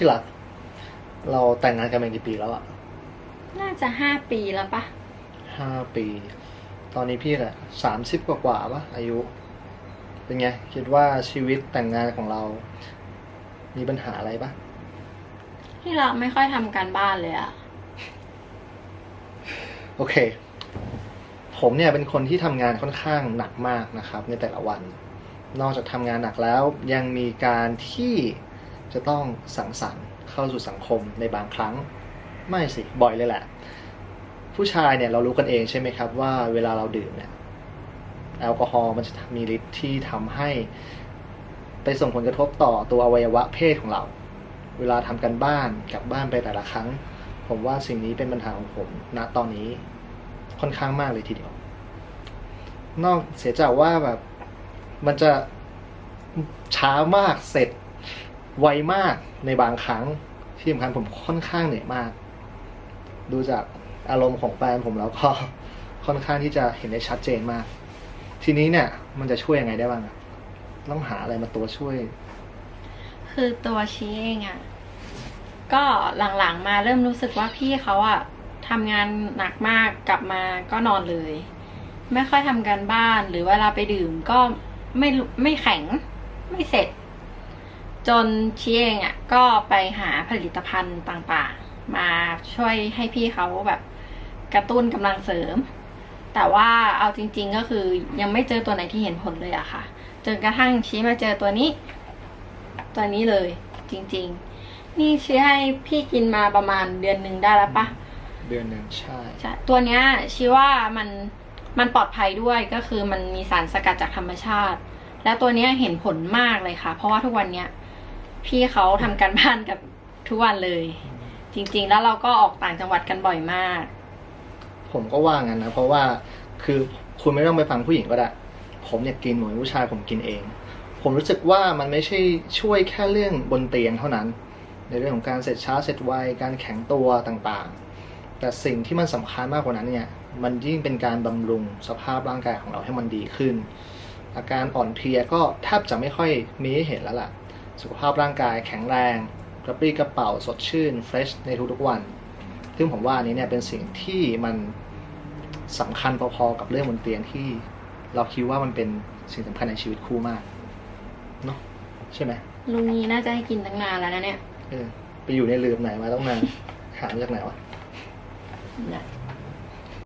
ที่รัก เราแต่งงานกันมากี่ปีแล้วอะน่าจะห้าปีแล้วปะห้าปี ตอนนี้พี่แหละสามสิบกว่ากว่าๆปะอายุ เป็นไง คิดว่าชีวิตแต่งงานของเรา มีปัญหาอะไรปะที่เราไม่ค่อยทำการบ้านเลยอะโอเค ผมเนี่ยเป็นคนที่ทำงานค่อนข้างหนักมากนะครับ ในแต่ละวัน นอกจากทำงานหนักแล้วยังมีการที่ จะต้องสังสรรค์เข้าสู่สังคมในบางครั้ง ไม่สิ บ่อยเลยแหละ ผู้ชายเนี่ยเรารู้กันเองใช่ไหมครับ ว่าเวลาเราดื่มเนี่ยแอลกอฮอล์มันจะมีฤทธิ์ที่ทำให้ ไปส่งผลกระทบต่อตัวอวัยวะเพศของเรา เวลาทำกันบ้านกลับบ้านไปแต่ละครั้ง ผมว่าสิ่งนี้เป็นปัญหาของผมณตอนนี้ค่อนข้างมากเลยทีเดียว นอกเสียจากว่าแบบมันจะช้ามากเสร็จ ไวมากในบางครั้งที่สำคัญผมค่อนข้างเหนื่อยมาก ดูจากอารมณ์ของแฟนผมแล้วก็ค่อนข้างที่จะเห็นได้ชัดเจนมาก ทีนี้เนี่ย มันจะช่วยยังไงได้บ้างอะต้องหาอะไรมาตัวช่วย คือตัวชี้เองอะก็หลังๆมาเริ่มรู้สึกว่าพี่เขาอะทำงานหนักมากกลับมาก็นอนเลย ไม่ค่อยทำการบ้านหรือเวลาไปดื่มก็ไม่ไม่แข็งไม่เสร็จ จนชี้เองอะก็ไปหาผลิตภัณฑ์ต่างๆ มาช่วยให้พี่เขาแบบกระตุ้นกำลังเสริม แต่ว่าเอาจริง ๆก็คือยังไม่เจอตัวไหนที่เห็นผลเลยอะค่ะ จนกระทั่งชี้มาเจอตัวนี้ ตัวนี้เลยจริง ๆ นี่ชี้ให้พี่กินมาประมาณเดือนหนึ่งได้แล้วปะเดือนหนึ่งใช่ใช่ตัวเนี้ยชี้ว่ามันมันปลอดภัยด้วยก็คือมันมีสารสกัดจากธรรมชาติ และตัวเนี้ยเห็นผลมากเลยค่ะ เพราะว่าทุกวันเนี้ย พี่เขาทำการบ้านกับทุกวันเลย จริง ๆ แล้วเราก็ออกต่างจังหวัดกันบ่อยมาก ผมก็ว่างั้นนะเพราะว่าคือคุณไม่ต้องไปฟังผู้หญิงก็ได้ ผมอยากกินเหมือนผู้ชายผมกินเอง ผมรู้สึกว่ามันไม่ใช่ช่วยแค่เรื่องบนเตียงเท่านั้น ในเรื่องของการเสร็จช้าเสร็จไวการแข็งตัวต่างๆ แต่สิ่งที่มันสำคัญมากกว่านั้นเนี่ยมันยิ่งเป็นการบำรุงสภาพร่างกายของเราให้มันดีขึ้น อาการอ่อนเพลียก็แทบจะไม่ค่อยมีให้เห็นแล้วล่ะ สุขภาพร่างกายแข็งแรง กระปรี้กระเป๋าสดชื่นเฟรชในทุกๆวัน ซึ่งผมว่าอันนี้เนี่ยเป็นสิ่งที่มันสำคัญพอๆกับเรื่องบนเตียงที่เราคิดว่ามันเป็นสิ่งสำคัญในชีวิตคู่มากเนาะใช่ไหมลุงนี้น่าจะให้กินตั้งนานแล้วนะเนี่ยเออไปอยู่ในลืมไหนมาต้องนานหามาจากไหนวะเนี่ย